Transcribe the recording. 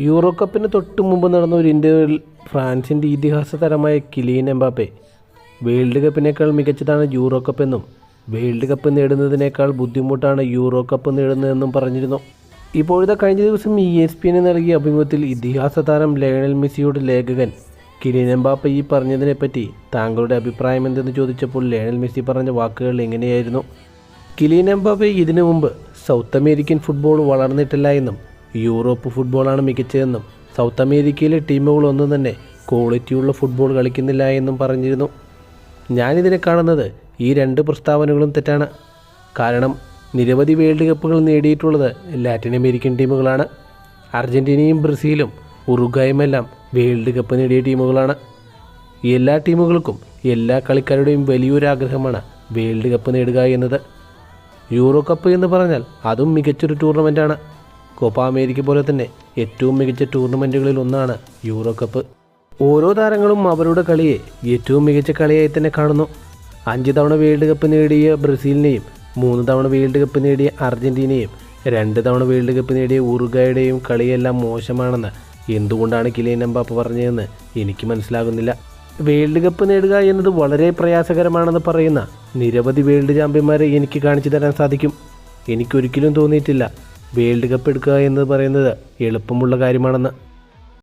Euro കപ്പിന് തൊട്ട് മുമ്പ് നടന്ന ഒരു ഇന്റർവ്യൂവിൽ ഫ്രാൻസിന്റെ ഇതിഹാസ താരമായ കിലീൻ എംബാപ്പെ വേൾഡ് കപ്പിനേക്കാൾ മികച്ചതാണ് യൂറോ കപ്പ് എന്നും വേൾഡ് കപ്പ് നേടുന്നതിനേക്കാൾ ബുദ്ധിമുട്ടാണ് യൂറോ കപ്പ് നേടുന്നതെന്നും പറഞ്ഞിരുന്നു. ഇപ്പോഴത്തെ കഴിഞ്ഞ ദിവസം ഇ എസ് പി നൽകിയ അഭിമുഖത്തിൽ ഇതിഹാസ താരം ലയണൽ മെസ്സിയുടെ ലേഖകൻ കിലിയൻ എംബാപ്പ ഈ പറഞ്ഞതിനെപ്പറ്റി താങ്കളുടെ അഭിപ്രായം എന്തെന്ന് ചോദിച്ചപ്പോൾ ലയണൽ മെസ്സി പറഞ്ഞ വാക്കുകൾ എങ്ങനെയായിരുന്നു കിലിയൻ എംബാപ്പെ ഇതിനു മുമ്പ് സൗത്ത് അമേരിക്കൻ ഫുട്ബോൾ വളർന്നിട്ടില്ല എന്നും യൂറോപ്പ് ഫുട്ബോളാണ് മികച്ചതെന്നും സൗത്ത് അമേരിക്കയിലെ ടീമുകളൊന്നും തന്നെ ക്വാളിറ്റിയുള്ള ഫുട്ബോൾ കളിക്കുന്നില്ല എന്നും പറഞ്ഞിരുന്നു. ഞാനിതിനെ കാണുന്നത് ഈ രണ്ട് പ്രസ്താവനകളും തെറ്റാണ്. കാരണം നിരവധി വേൾഡ് കപ്പുകൾ നേടിയിട്ടുള്ളത് ലാറ്റിൻ അമേരിക്കൻ ടീമുകളാണ്. അർജന്റീനയും ബ്രസീലും ഉറുഗായുമെല്ലാം വേൾഡ് കപ്പ് നേടിയ ടീമുകളാണ്. എല്ലാ ടീമുകൾക്കും എല്ലാ കളിക്കാരുടെയും വലിയൊരു ആഗ്രഹമാണ് വേൾഡ് കപ്പ് നേടുക എന്നത്. യൂറോ കപ്പ് എന്ന് പറഞ്ഞാൽ അതും മികച്ചൊരു ടൂർണമെന്റാണ് കോപ്പ അമേരിക്ക പോലെ തന്നെ ഏറ്റവും മികച്ച ടൂർണമെന്റുകളിൽ ഒന്നാണ് യൂറോ കപ്പ് ഓരോ താരങ്ങളും അവരുടെ കളിയെ ഏറ്റവും മികച്ച കളിയായി തന്നെ കാണുന്നു. അഞ്ച് തവണ വേൾഡ് കപ്പ് നേടിയ ബ്രസീലിനെയും മൂന്ന് തവണ വേൾഡ് കപ്പ് നേടിയ അർജന്റീനയും രണ്ട് തവണ വേൾഡ് കപ്പ് നേടിയ ഉറുഗായുടെയും കളിയെല്ലാം മോശമാണെന്ന് എന്തുകൊണ്ടാണ് കിലിയൻ എംബാപ്പ പറഞ്ഞതെന്ന് എനിക്ക് മനസ്സിലാകുന്നില്ല. വേൾഡ് കപ്പ് നേടുക എന്നത് വളരെ പ്രയാസകരമാണെന്ന് പറയുന്ന നിരവധി വേൾഡ് ചാമ്പ്യന്മാരെ എനിക്ക് കാണിച്ചു തരാൻ സാധിക്കും. എനിക്കൊരിക്കലും തോന്നിയിട്ടില്ല. വേൾഡ് കപ്പ് എടുക്കുക എന്ന് പറയുന്നത് എളുപ്പമുള്ള കാര്യമാണെന്ന്.